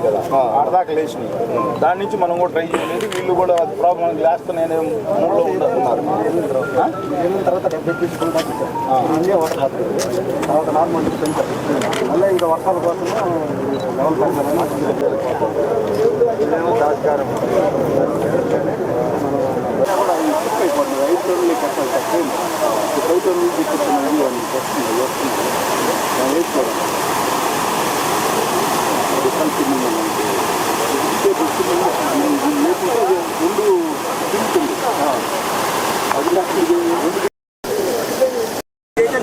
కదా. ఆడదాకా లేచినాయి. దాని నుంచి మనం కూడా ట్రై చేయలేదు వీళ్ళు కూడా అది ప్రాబ్లం గ్లాస్ నేను మూడులో ఉంటున్నారు తర్వాత నార్మల్ మళ్ళీ ఇంకా వర్షాల కోసం లెవెల్ కూడా అయిపోతుంది ఐదు రోజులు తక్కువ నుంచి వస్తుంది వస్తుంది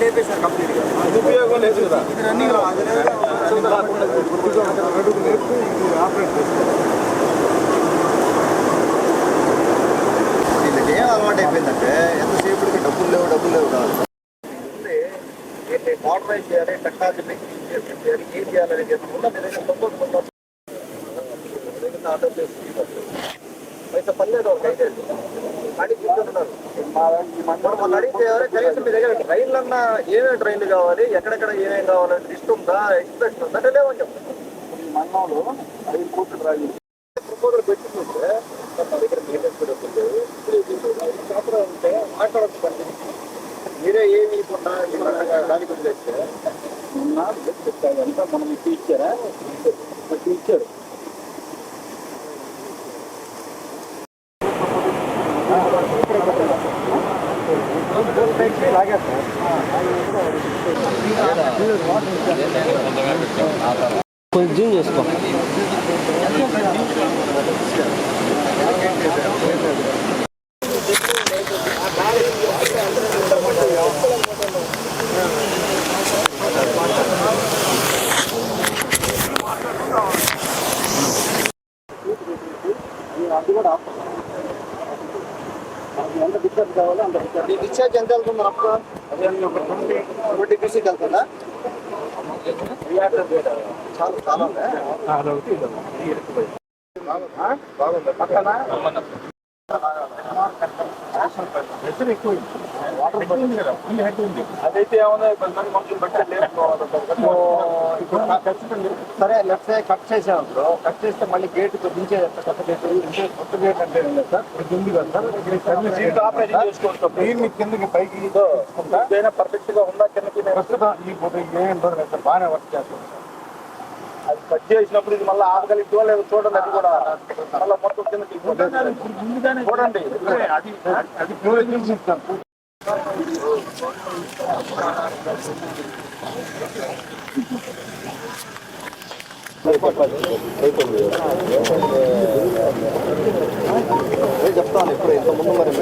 లేపేశారు కంప్లీట్గా ఇది ఉపయోగం లేదు కదా ఇది రన్నింగ్ లో అది రాకుండా కొద్దిగా అడుగు లేపి ఇది ఆపరేట్ చేస్తారు వీళ్ళకి ఏం అలవాటు అయిపోయిందంటే ఎంతసేపటికి డబ్బులు లేవు డబ్బులు లేవు కాదు మోడరైజ్ చేయాలి టెక్నాలజీ మేకింగ్ చేయాలి ఏం చేయాలని చెప్పకుండా మీరు తొందర ఆటో చేసి ఒక ఐదు కానీ కూర్చుంటున్నారు మనం అడిగితే ఎవరో కనీసం మీ దగ్గర ట్రైన్లు అన్నా ఏమేమి ట్రైన్లు కావాలి ఎక్కడెక్కడ ఏమేమి కావాలని లిస్ట్ ఉందా? ఎక్స్ప్రెస్ ఉందా? అంటే లేవని చెప్తాను మన్నంలో ఐదు కోట్లు రాయి. ప్రపోజల్ పెట్టిందంటే మన దగ్గర మెయింటెన్స్ ఉంటే మాట్లాడచ్చు మీరే. ఏమి ఇవ్వకుండా దానికి వదిలేస్తే మొన్న చెప్తారు అంతా మనం ఇచ్చి ఇచ్చారా? ఇచ్చి ఇచ్చారు. కొంచెం జూమ్ చేసుకో అది కూడా ఎంత డిశ్చార్జ్ కావాలో? అంత డిశ్చార్జ్. ఈ డిశ్చార్జ్ ఎంత వెళ్తుంది అప్ప ఒక ట్వంటీ ట్వంటీ పీసీకి వెళ్తుందా? చాలా? బాగుందా? పక్కన? వాటర్ అదైతే ఏమన్నా కొంతమంది మనుషులు సరే లెఫ్ట్ సైడ్ కట్ చేసాం బ్రో కట్ చేస్తే మళ్ళీ గేట్ దించే కొత్త గేట్ ఇంకే కొత్త గేట్ అంటే ఏం లేదు సార్? ఇది ఉంది కదా సార్? ఇక్కడ ఇక్కడ సీట్ ఆపరేషన్ చేసుకోవచ్చు దీన్ని కిందకి పైకి ఏదైనా పర్ఫెక్ట్గా ఉందా కిందకి ప్రస్తుతం ఈ ఏం ఇబ్బంది సార్? బాగానే వర్క్ చేస్తుంది. అది కట్ చేసినప్పుడు ఇది మళ్ళీ ఆగలిద్దో లేదు చూడండి అది కూడా. మళ్ళీ మొత్తం కిందకి. చూడండి. అది చెప్తాను ఇప్పుడు ఇంత ముందు మరి